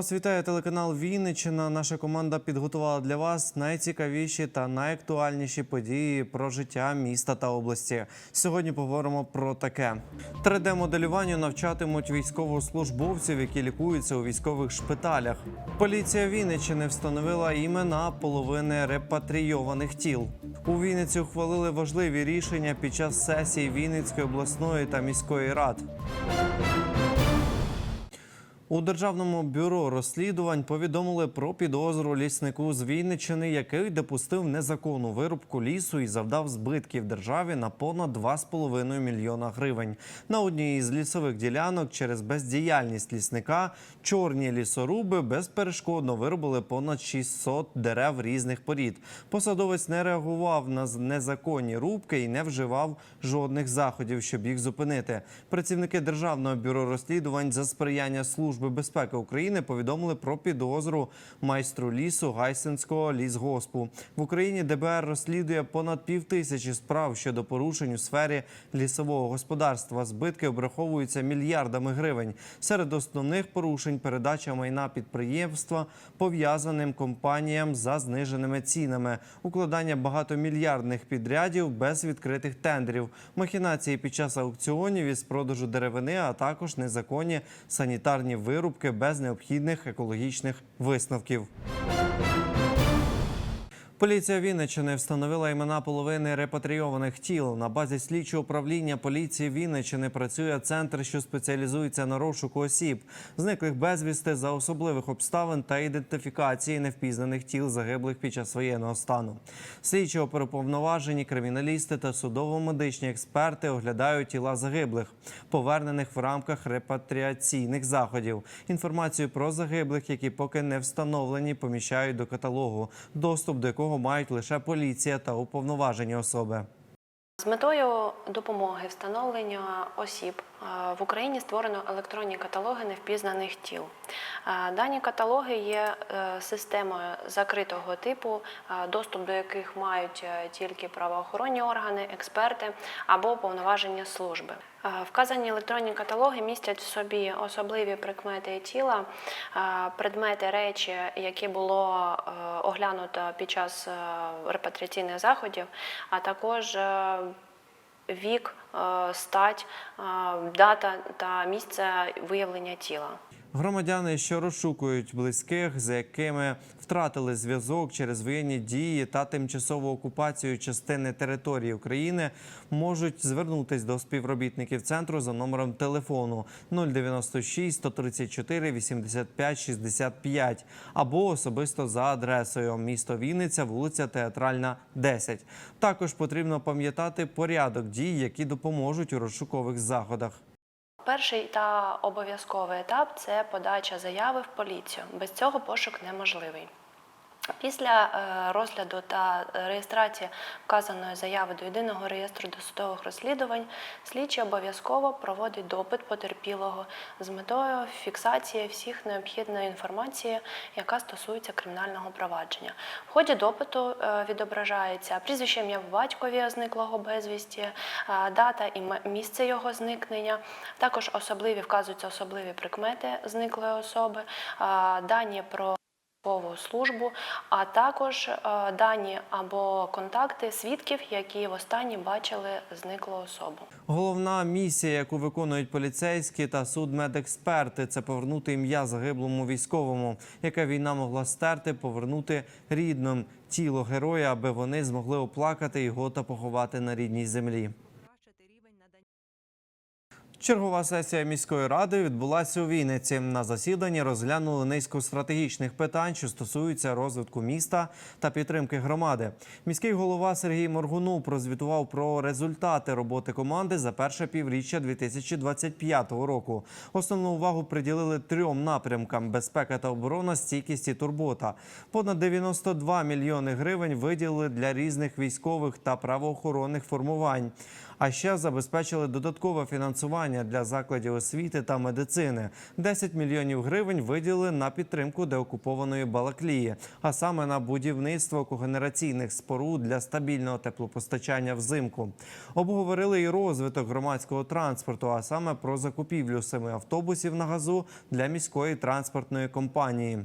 Вас вітає телеканал Вінниччина. Наша команда підготувала для вас найцікавіші та найактуальніші події про життя міста та області. Сьогодні поговоримо про таке: 3D-моделюванню навчатимуть військовослужбовців, які лікуються у військових шпиталях. Поліція Вінниччини встановила імена половини репатрійованих тіл. У Вінниці ухвалили важливі рішення під час сесії Вінницької обласної та міської рад. У державному бюро розслідувань повідомили про підозру ліснику з Вінниччини, який допустив незаконну вирубку лісу і завдав збитків державі на понад 2,5 мільйона гривень. На одній із лісових ділянок через бездіяльність лісника чорні лісоруби безперешкодно вирубили понад 600 дерев різних порід. Посадовець не реагував на незаконні рубки і не вживав жодних заходів, щоб їх зупинити. Працівники державного бюро розслідувань за сприяння служби безпеки України повідомили про підозру майстру лісу Гайсинського лісгоспу. В Україні ДБР розслідує понад півтисячі справ щодо порушень у сфері лісового господарства. Збитки обраховуються мільярдами гривень. Серед основних порушень передача майна підприємства пов'язаним компаніям за зниженими цінами, укладання багатомільярдних підрядів без відкритих тендерів, махінації під час аукціонів із продажу деревини, а також незаконні санітарні вирубки без необхідних екологічних висновків. Поліція Вінниччини встановила імена половини репатрійованих тіл. На базі слідчого управління поліції Вінниччини працює центр, що спеціалізується на розшуку осіб, зниклих безвісти за особливих обставин та ідентифікації невпізнаних тіл загиблих під час воєнного стану. Слідчі оперуповноважені криміналісти та судово-медичні експерти оглядають тіла загиблих, повернених в рамках репатріаційних заходів. Інформацію про загиблих, які поки не встановлені, поміщають до каталогу, доступ до якого мають лише поліція та уповноважені особи. З метою допомоги встановлення осіб в Україні створено електронні каталоги невпізнаних тіл. Дані каталоги є е, системою закритого типу, доступ до яких мають е, тільки правоохоронні органи, експерти або повноваження служби. Вказані електронні каталоги містять в собі особливі прикмети тіла, предмети речі, які було е, оглянуто під час репатріаційних заходів, а також вік, е, стать, е, дата та місце виявлення тіла. Громадяни, що розшукують близьких, з якими втратили зв'язок через воєнні дії та тимчасову окупацію частини території України, можуть звернутись до співробітників центру за номером телефону 096 134 85 65 або особисто за адресою місто Вінниця, вулиця Театральна, 10. Також потрібно пам'ятати порядок дій, які допоможуть у розшукових заходах. Перший та обов'язковий етап це подача заяви в поліцію. Без цього пошук неможливий. Після е, розгляду та реєстрації вказаної заяви до єдиного реєстру досудових розслідувань слідчий обов'язково проводить допит потерпілого з метою фіксації всіх необхідної інформації, яка стосується кримінального провадження. В ході допиту е, відображається прізвище ім'я по батькові зниклого безвісті, е, дата і місце його зникнення. Також особливі вказуються особливі прикмети зниклої особи, дані про службу, а також е, дані або контакти свідків, які востаннє бачили зниклу особу. Головна місія, яку виконують поліцейські та судмедексперти, це повернути ім'я загиблому військовому, яке війна могла стерти, повернути рідним тіло героя, аби вони змогли оплакати його та поховати на рідній землі. Чергова сесія міської ради відбулася у Вінниці. На засіданні розглянули низку стратегічних питань, що стосуються розвитку міста та підтримки громади. Міський голова Сергій Моргунов прозвітував про результати роботи команди за перше півріччя 2025 року. Основну увагу приділили трьом напрямкам: безпека та оборона, стійкість і турбота. Понад 92 мільйони гривень виділили для різних військових та правоохоронних формувань. А ще забезпечили додаткове фінансування для закладів освіти та медицини. 10 мільйонів гривень виділили на підтримку деокупованої Балаклії, а саме на будівництво когенераційних споруд для стабільного теплопостачання взимку. Обговорили і розвиток громадського транспорту, а саме про закупівлю семи автобусів на газу для міської транспортної компанії.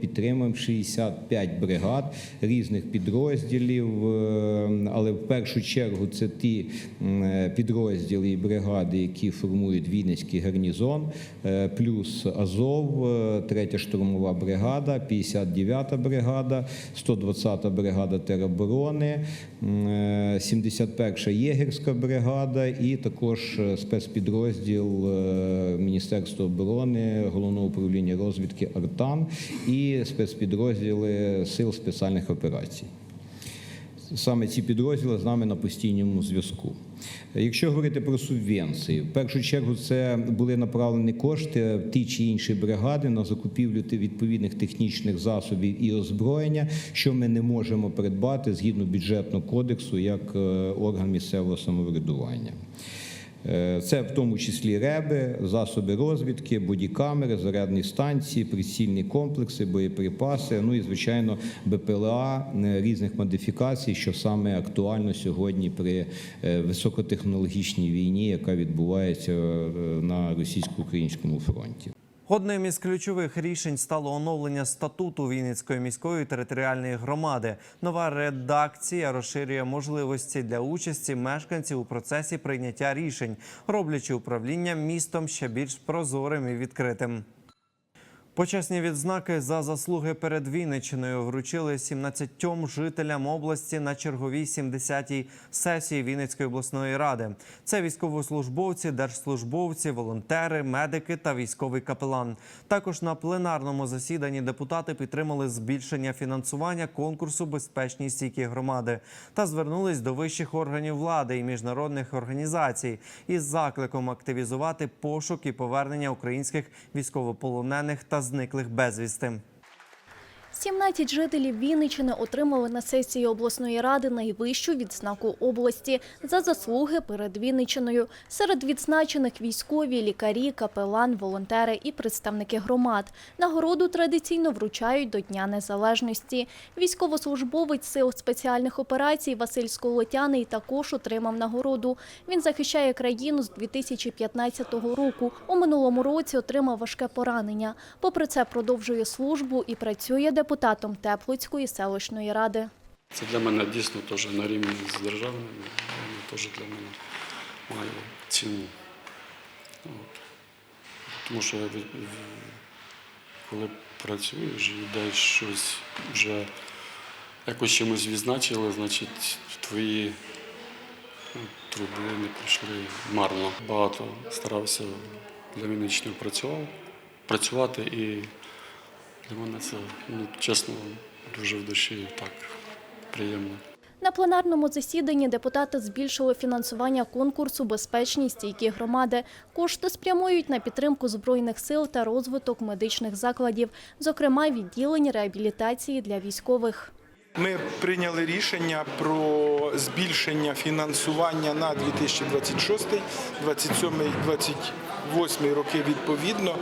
Підтримуємо 65 бригад різних підрозділів, е, але в першу чергу це ті е, підрозділи і бригади, які формують Вінницький гарнізон, е, плюс Азов, е, третя штурмова бригада, 59-та бригада, 120-та бригада тероборони, е, 71-ша єгерська бригада і також спецпідрозділ Міністерства оборони, головного управління розвідки Артан і спецпідрозділи сил спеціальних операцій. Саме ці підрозділи з нами на постійному зв'язку. Якщо говорити про субвенції, в першу чергу це були направлені кошти ті чи інші бригади на закупівлю відповідних технічних засобів і озброєння, що ми не можемо придбати згідно бюджетного кодексу як е, орган місцевого самоврядування. Е, Це в тому числі реби, засоби розвідки, бодікамери, зарядні станції, прицільні комплекси, боєприпаси, ну і звичайно БПЛА е, різних модифікацій, що саме актуально сьогодні при е, високотехнологічній війні, яка відбувається на російсько-українському фронті. Одним із ключових рішень стало оновлення статуту Вінницької міської територіальної громади. Нова редакція розширює можливості для участі мешканців у процесі прийняття рішень, роблячи управління містом ще більш прозорим і відкритим. Почесні відзнаки за заслуги перед Вінниччиною вручили 17 жителям області на черговій 70-й сесії Вінницької обласної ради. Це військовослужбовці, держслужбовці, волонтери, медики та військовий капелан. Також на пленарному засіданні депутати підтримали збільшення фінансування конкурсу Безпечні стійкі громади та звернулись до вищих органів влади і міжнародних організацій із закликом активізувати пошук і повернення українських військовополонених та зниклих безвісти. 17 жителів Вінниччини отримали на сесії обласної ради найвищу відзнаку області за заслуги перед Вінниччиною. Серед відзначених військові, лікарі, капелан, волонтери і представники громад. Нагороду традиційно вручають до Дня Незалежності. Військовослужбовець сил спеціальних операцій Василь Сколотяний також отримав нагороду. Він захищає країну з 2015 року. У минулому році отримав важке поранення. Попри це, продовжує службу і працює депутатом Теплицької селищної ради. Це для мене дійсно теж на рівні з державним, теж для мене має ціну. От. Тому що від- коли працюєш і десь щось вже якось чимось відзначили, значить твої ну, труди не пішли марно. Багато старався для Вінниччини працював, працювати і для мене це, ну, чесно, дуже в душі так приємно. На пленарному засіданні депутати збільшили фінансування конкурсу Безпечні стійкі громади. Кошти спрямують на підтримку збройних сил та розвиток медичних закладів, зокрема відділень реабілітації для військових. Ми прийняли рішення про збільшення фінансування на 2026, 27, 28 роки відповідно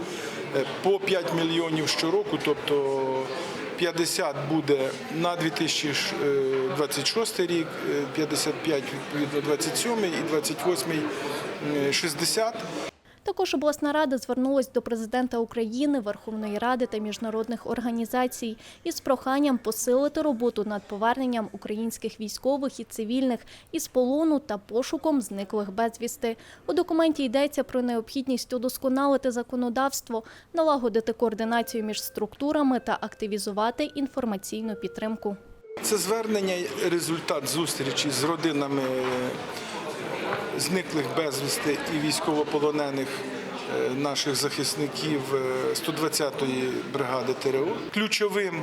по 5 мільйонів щороку, тобто 50 буде на 2026 рік, е, 55 відповідно 27 і 28 е, 60. Також обласна рада звернулась до президента України, Верховної Ради та міжнародних організацій із проханням посилити роботу над поверненням українських військових і цивільних із полону та пошуком зниклих безвісти. У документі йдеться про необхідність удосконалити законодавство, налагодити координацію між структурами та активізувати інформаційну підтримку. Це звернення результат зустрічі з родинами зниклих безвісти і військовополонених е, наших захисників е, 120-ї бригади ТРО. Ключовим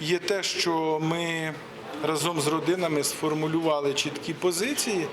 є те, що ми разом з родинами сформулювали чіткі позиції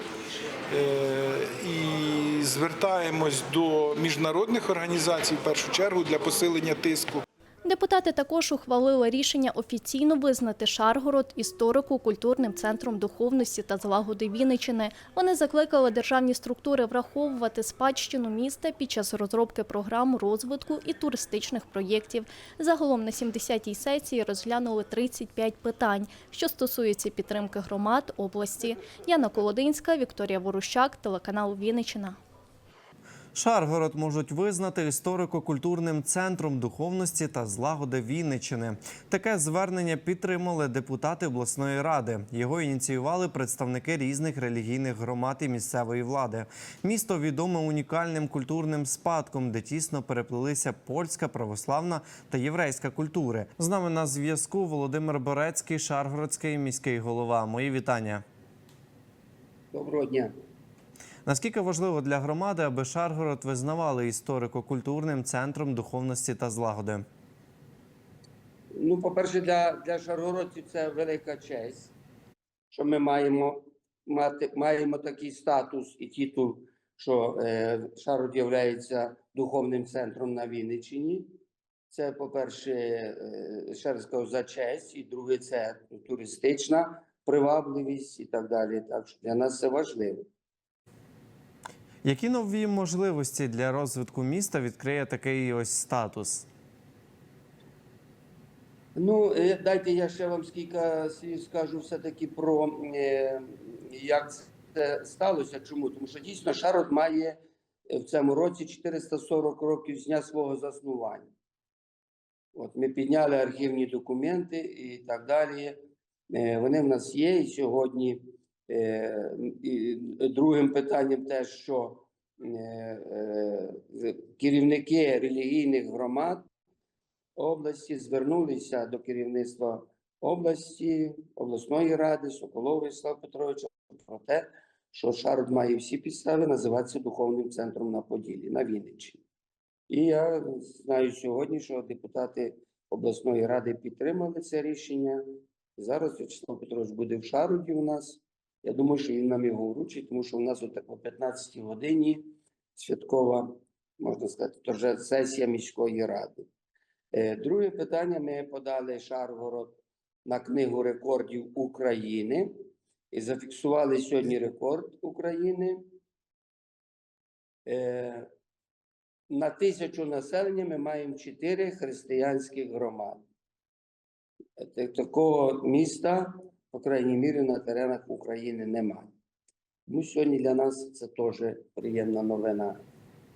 е, і звертаємось до міжнародних організацій в першу чергу для посилення тиску. Депутати також ухвалили рішення офіційно визнати Шаргород історико-культурним центром духовності та злагоди Вінничини. Вони закликали державні структури враховувати спадщину міста під час розробки програм розвитку і туристичних проєктів. Загалом на 70-й сесії розглянули 35 питань, що стосуються підтримки громад області. Яна Колодинська, Вікторія Ворущак, телеканал Вінничина. Шаргород можуть визнати історико-культурним центром духовності та злагоди Вінниччини. Таке звернення підтримали депутати обласної ради. Його ініціювали представники різних релігійних громад і місцевої влади. Місто відоме унікальним культурним спадком, де тісно переплелися польська, православна та єврейська культури. З нами на зв'язку Володимир Борецький, Шаргородський міський голова. Мої вітання. Доброго дня. Наскільки важливо для громади, аби Шаргород визнавали історико-культурним центром духовності та злагоди? Ну, по-перше, для, для шаргородців це велика честь, що ми маємо мати, маємо такий статус і титул, що е, Шаргород є духовним центром на Вінниччині. Це, по-перше, е, ще раз кажу, за честь, і друге, це туристична привабливість і так далі. Так що для нас це важливо. Які нові можливості для розвитку міста відкриє такий ось статус? Ну, е, дайте я ще вам скільки слів скажу все-таки про е, як це сталося. Чому? Тому що дійсно Шарот має в цьому році 440 років з дня свого заснування. От ми підняли архівні документи і так далі. Е, Вони в нас є. І сьогодні е, і другим питанням те, що е, е, керівники релігійних громад області звернулися до керівництва області, обласної ради Соколової Слава Петровича про те, що Шарод має всі підстави називатися духовним центром на Поділі, на Вінниччині. І я знаю сьогодні, що депутати обласної ради підтримали це рішення. Зараз Вячеслав Петрович буде в Шароді у нас. Я думаю, що він нам його вручить, тому що у нас от о 15 годині святкова, можна сказати, торже сесія міської ради. Е, Друге питання ми подали Шаргород на книгу рекордів України і зафіксували сьогодні рекорд України. Е, На тисячу населення ми маємо чотири християнських громади. Е, Такого міста, по крайній мірі, на теренах України немає. Тому сьогодні для нас це теж приємна новина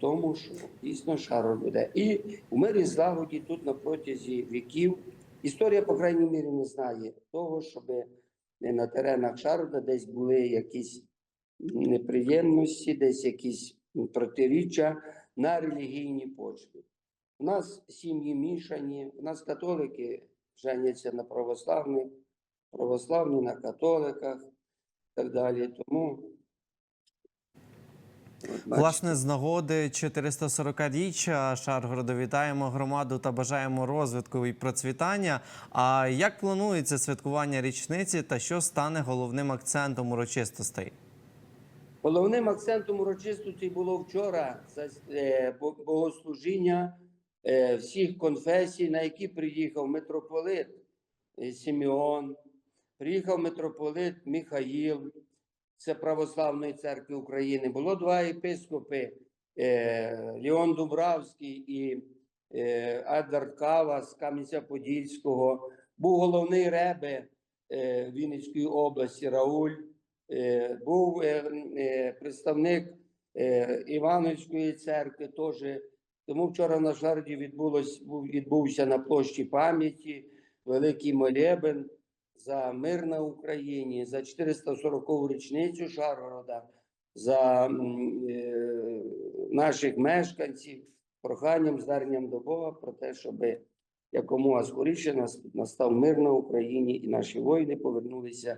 тому, що дійсно шару буде. І у мирі злагоді тут на протязі віків історія, по крайній мірі, не знає того, щоб на теренах Шарода десь були якісь неприємності, десь якісь протиріччя на релігійній почві. У нас сім'ї мішані, у нас католики женяться на православних, православні на католиках і так далі. Тому. Власне, з нагоди 440-річчя Шаргороду вітаємо громаду та бажаємо розвитку і процвітання. А як планується святкування річниці та що стане головним акцентом урочистостей? Головним акцентом урочистості було вчора е, богослужіння е, всіх конфесій, на які приїхав митрополит е, Симеон, приїхав митрополит Михаїл, це Православної церкви України. Було два єпископи е, Леон Дубравський і е, Едвард Кава з Кам'янця-Подільського. Був головний ребе е, Вінницької області Рауль. Е, був е, е, представник е, Івановської церкви теж. Тому вчора на Шарді відбулось, був, відбувся на площі пам'яті великий молебен за мир на Україні, за 440-ту річницю Шаргорода, за е, наших мешканців, проханням, зверненням до Бога про те, щоб якомога скоріше нас- настав мир на Україні і наші воїни повернулися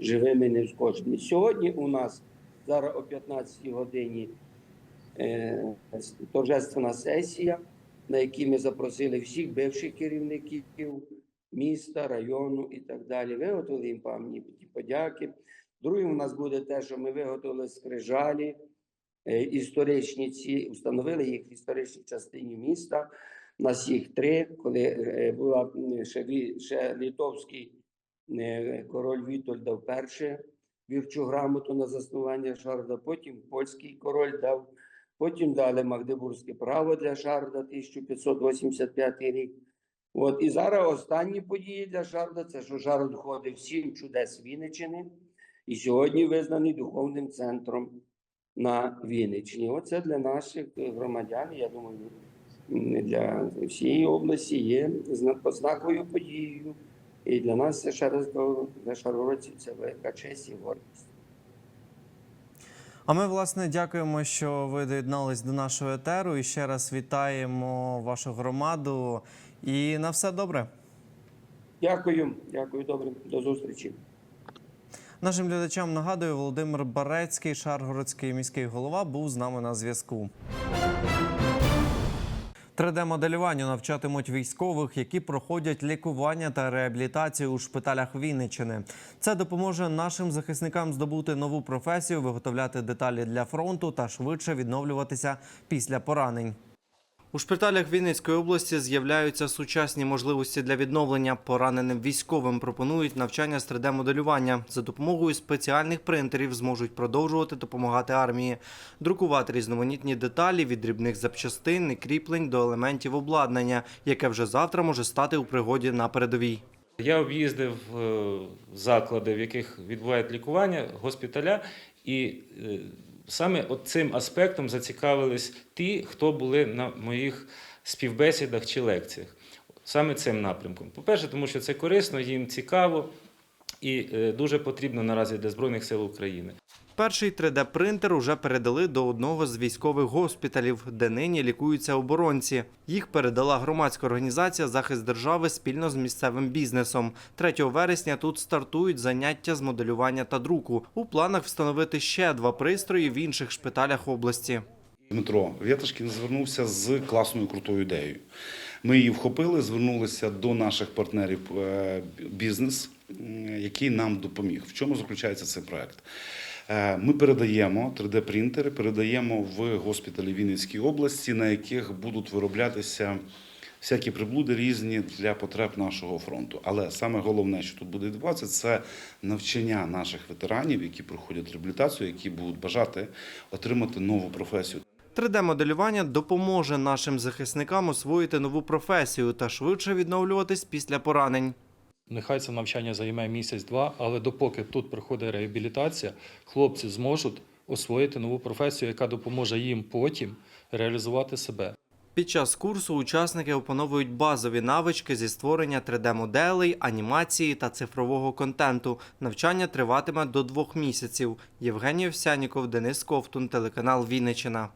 живими і невскоченими. Сьогодні у нас зараз о 15 годині е, торжественна сесія, на якій ми запросили всіх бивших керівників міста, району і так далі. Виготовили їм пам'ятні подяки. Другим у нас буде те, що ми виготовили скрижалі е, історичні ці, установили їх в історичній частині міста. У нас їх три, коли е, була ще, ще литовський е, король Вітольд дав перше вірчу грамоту на заснування Шарда, потім польський король дав, потім дали Магдебурзьке право для Шарда 1585 рік. От і зараз останні події для Шарда це що Шард входить в сім чудес Вінниччини і сьогодні визнаний духовним центром на Вінниччині. Оце для наших громадян, я думаю, для всієї області є зна- ознакою подією. І для нас це ще раз для шаргородців це велика честь і гордість. А ми, власне, дякуємо, що ви доєднались до нашого етеру. І ще раз вітаємо вашу громаду. І на все добре. Дякую, дякую, добре, до зустрічі. Нашим глядачам нагадую, Володимир Барецький, Шаргородський міський голова, був з нами на зв'язку. 3D-моделюванню навчатимуть військових, які проходять лікування та реабілітацію у шпиталях Вінниччини. Це допоможе нашим захисникам здобути нову професію, виготовляти деталі для фронту та швидше відновлюватися після поранень. У шпиталях Вінницької області з'являються сучасні можливості для відновлення. Пораненим військовим пропонують навчання з 3D-моделювання. За допомогою спеціальних принтерів зможуть продовжувати допомагати армії, друкувати різноманітні деталі від дрібних запчастин і кріплень до елементів обладнання, яке вже завтра може стати у пригоді на передовій. Я об'їздив е, заклади, в яких відбувають лікування, госпіталя, і е, саме от цим аспектом зацікавились ті, хто були на моїх співбесідах чи лекціях. Саме цим напрямком. По-перше, тому що це корисно, їм цікаво і е, дуже потрібно наразі для Збройних сил України. Перший 3D-принтер уже передали до одного з військових госпіталів, де нині лікуються оборонці. Їх передала громадська організація Захист держави спільно з місцевим бізнесом. 3 вересня тут стартують заняття з моделювання та друку. У планах встановити ще два пристрої в інших шпиталях області. Дмитро Вєташкін звернувся з класною крутою ідеєю. Ми її вхопили, звернулися до наших партнерів е, бізнес, який нам допоміг. В чому заключається цей проект? Е, Ми передаємо 3D-принтери, передаємо в госпіталі Вінницької області, на яких будуть вироблятися всякі приблуди різні для потреб нашого фронту. Але саме головне, що тут буде відбуватися, це навчання наших ветеранів, які проходять реабілітацію, які будуть бажати отримати нову професію. 3D-моделювання допоможе нашим захисникам освоїти нову професію та швидше відновлюватись після поранень. Нехай це навчання займе місяць-два, але допоки тут проходить реабілітація, хлопці зможуть освоїти нову професію, яка допоможе їм потім реалізувати себе. Під час курсу учасники опановують базові навички зі створення 3D-моделей, анімації та цифрового контенту. Навчання триватиме до двох місяців. Євгеній Овсяніков, Денис Ковтун, телеканал Вінниччина.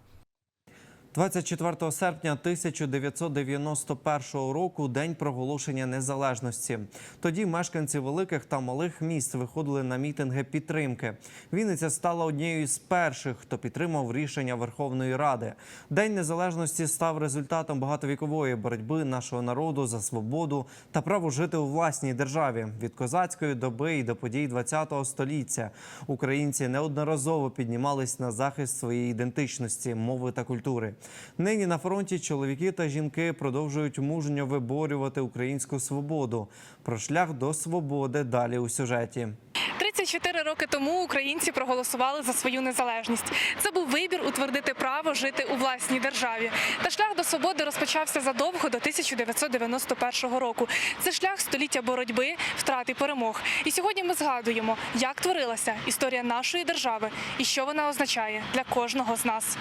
24 серпня 1991 року день проголошення незалежності. Тоді мешканці великих та малих міст виходили на мітинги підтримки. Вінниця стала однією з перших, хто підтримав рішення Верховної Ради. День незалежності став результатом багатовікової боротьби нашого народу за свободу та право жити у власній державі від козацької доби і до подій ХХ століття. Українці неодноразово піднімались на захист своєї ідентичності, мови та культури. Нині на фронті чоловіки та жінки продовжують мужньо виборювати українську свободу. Про шлях до свободи далі у сюжеті. 34 роки тому українці проголосували за свою незалежність. Це був вибір утвердити право жити у власній державі. Та шлях до свободи розпочався задовго до 1991 року. Це шлях століття боротьби, втрат і перемог. І сьогодні ми згадуємо, як творилася історія нашої держави і що вона означає для кожного з нас.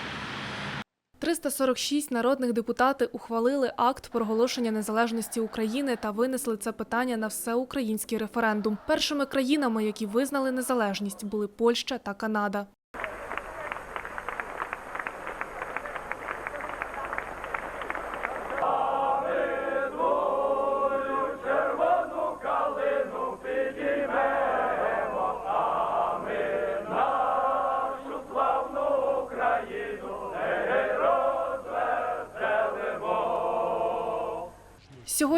346 народних депутати ухвалили акт проголошення незалежності України та винесли це питання на всеукраїнський референдум. Першими країнами, які визнали незалежність, були Польща та Канада.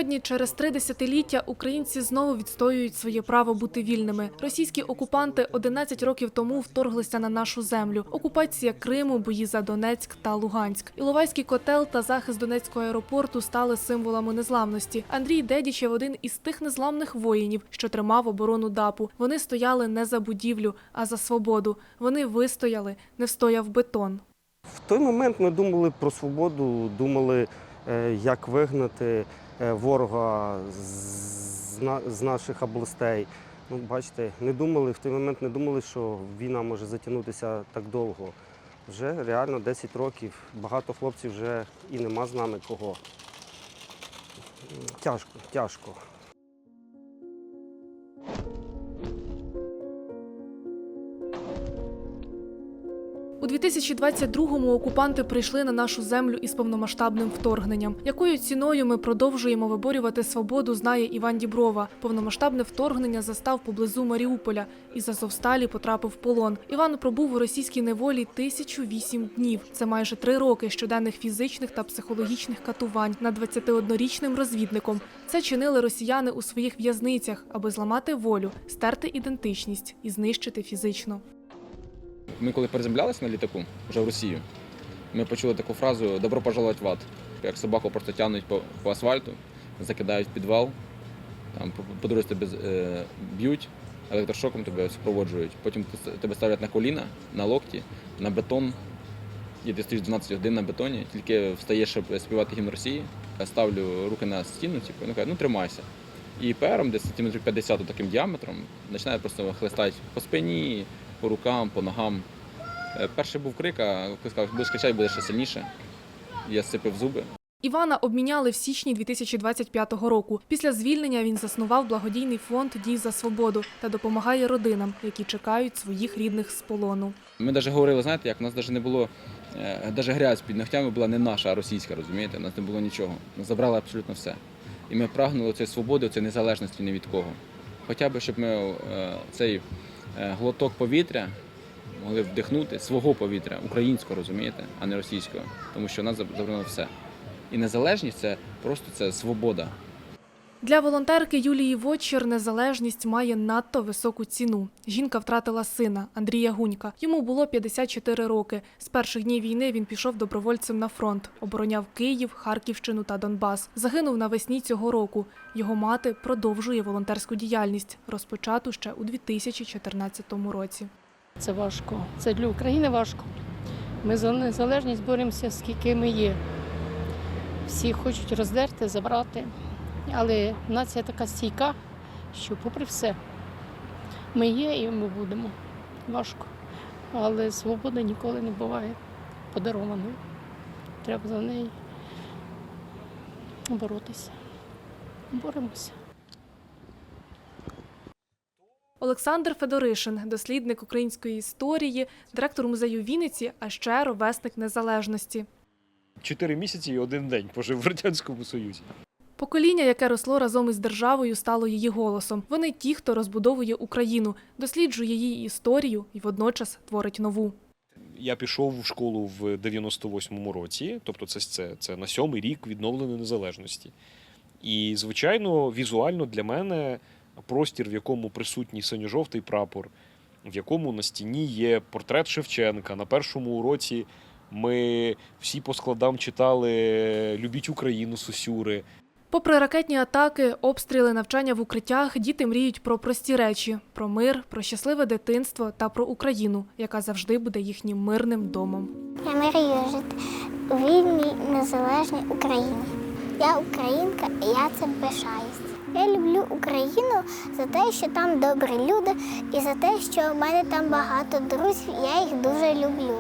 Сьогодні, через три десятиліття, українці знову відстоюють своє право бути вільними. Російські окупанти 11 років тому вторглися на нашу землю. Окупація Криму, бої за Донецьк та Луганськ. Іловайський котел та захист Донецького аеропорту стали символами незламності. Андрій Дедічев один із тих незламних воїнів, що тримав оборону ДАПу. Вони стояли не за будівлю, а за свободу. Вони вистояли, не встояв бетон. В той момент ми думали про свободу, думали, е, як вигнати ворога з, наших областей. Ну, бачите, не думали, в той момент не думали, що війна може затягнутися так довго. Вже реально 10 років, багато хлопців вже і нема з нами кого. Тяжко, тяжко. У 2022-му окупанти прийшли на нашу землю із повномасштабним вторгненням. Якою ціною ми продовжуємо виборювати свободу, знає Іван Діброва. Повномасштабне вторгнення застав поблизу Маріуполя. Із Азовсталі потрапив в полон. Іван пробув у російській неволі 1008 днів. Це майже три роки щоденних фізичних та психологічних катувань над 21-річним розвідником. Це чинили росіяни у своїх в'язницях, аби зламати волю, стерти ідентичність і знищити фізично. Ми коли приземлялися на літаку вже в Росію, ми почули таку фразу Добро пожаловать в ад. Як собаку просто тягнуть по, по асфальту, закидають в підвал, там по, тебе е, б'ють, електрошоком тебе супроводжують. Потім тебе ставлять на коліна, на локті, на бетон. І ти стоїш 12 годин на бетоні, тільки встаєш, щоб співати гімн Росії. Ставлю руки на стіну, типу, ну, кажу, ну тримайся. І пером, десь сантиметрів 50 таким діаметром, починає просто хлестати по спині, по рукам, по ногам. Е, Перший був крик, а коли сказав, будеш кричати, буде ще сильніше. Я сцепив зуби. Івана обміняли в січні 2025 року. Після звільнення він заснував благодійний фонд Дій за свободу та допомагає родинам, які чекають своїх рідних з полону. Ми навіть говорили, знаєте, як у нас навіть не було, навіть грязь під ногтями була не наша, а російська, розумієте? У нас не було нічого. Нас забрали абсолютно все. І ми прагнули цієї свободи, цієї незалежності ні від кого. Хоча б, щоб ми е, цей е, глоток повітря могли вдихнути свого повітря, українського, розумієте, а не російського. Тому що нас заборонено все. І незалежність це просто це свобода. Для волонтерки Юлії Вотчер незалежність має надто високу ціну. Жінка втратила сина Андрія Гунька. Йому було 54 роки. З перших днів війни він пішов добровольцем на фронт, обороняв Київ, Харківщину та Донбас. Загинув навесні цього року. Його мати продовжує волонтерську діяльність, розпочату ще у 2014 році. Це важко. Це для України важко. Ми за незалежність боремося, скільки ми є. Всі хочуть роздерти, забрати. Але нація така стійка, що попри все, ми є і ми будемо. Важко. Але свобода ніколи не буває подарованою. Треба за неї боротися. Боремося. Олександр Федоришин, дослідник української історії, директор музею Вінниці, а ще ровесник незалежності. Чотири місяці і один день пожив в Радянському Союзі. Покоління, яке росло разом із державою, стало її голосом. Вони ті, хто розбудовує Україну, досліджує її історію і водночас творить нову. Я пішов в школу в 98-му році, тобто це, це, це на сьомий рік відновленої незалежності. І, звичайно, візуально для мене простір, в якому присутній синьо-жовтий прапор, в якому на стіні є портрет Шевченка. На першому уроці ми всі по складам читали Любіть Україну Сосюри. Попри ракетні атаки, обстріли, навчання в укриттях, діти мріють про прості речі: про мир, про щасливе дитинство та про Україну, яка завжди буде їхнім мирним домом. Я мрію жити у вільній, незалежній Україні. Я українка і я цим пишаюсь. Я люблю Україну за те, що там добрі люди, і за те, що в мене там багато друзів, я їх дуже люблю.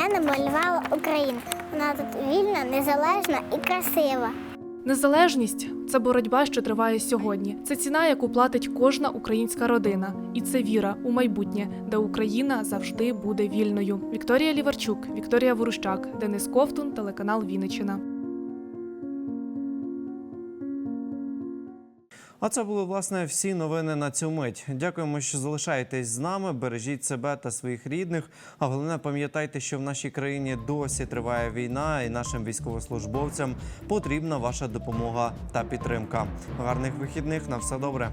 Я намалювала Україну. Вона тут вільна, незалежна і красива. Незалежність це боротьба, що триває сьогодні. Це ціна, яку платить кожна українська родина, і це віра у майбутнє, де Україна завжди буде вільною. Вікторія Ліварчук, Вікторія Ворущак, Денис Ковтун, телеканал Вінниччина. А це були власне всі новини на цю мить. Дякуємо, що залишаєтесь з нами. Бережіть себе та своїх рідних. А головне, пам'ятайте, що в нашій країні досі триває війна, і нашим військовослужбовцям потрібна ваша допомога та підтримка. Гарних вихідних на все добре.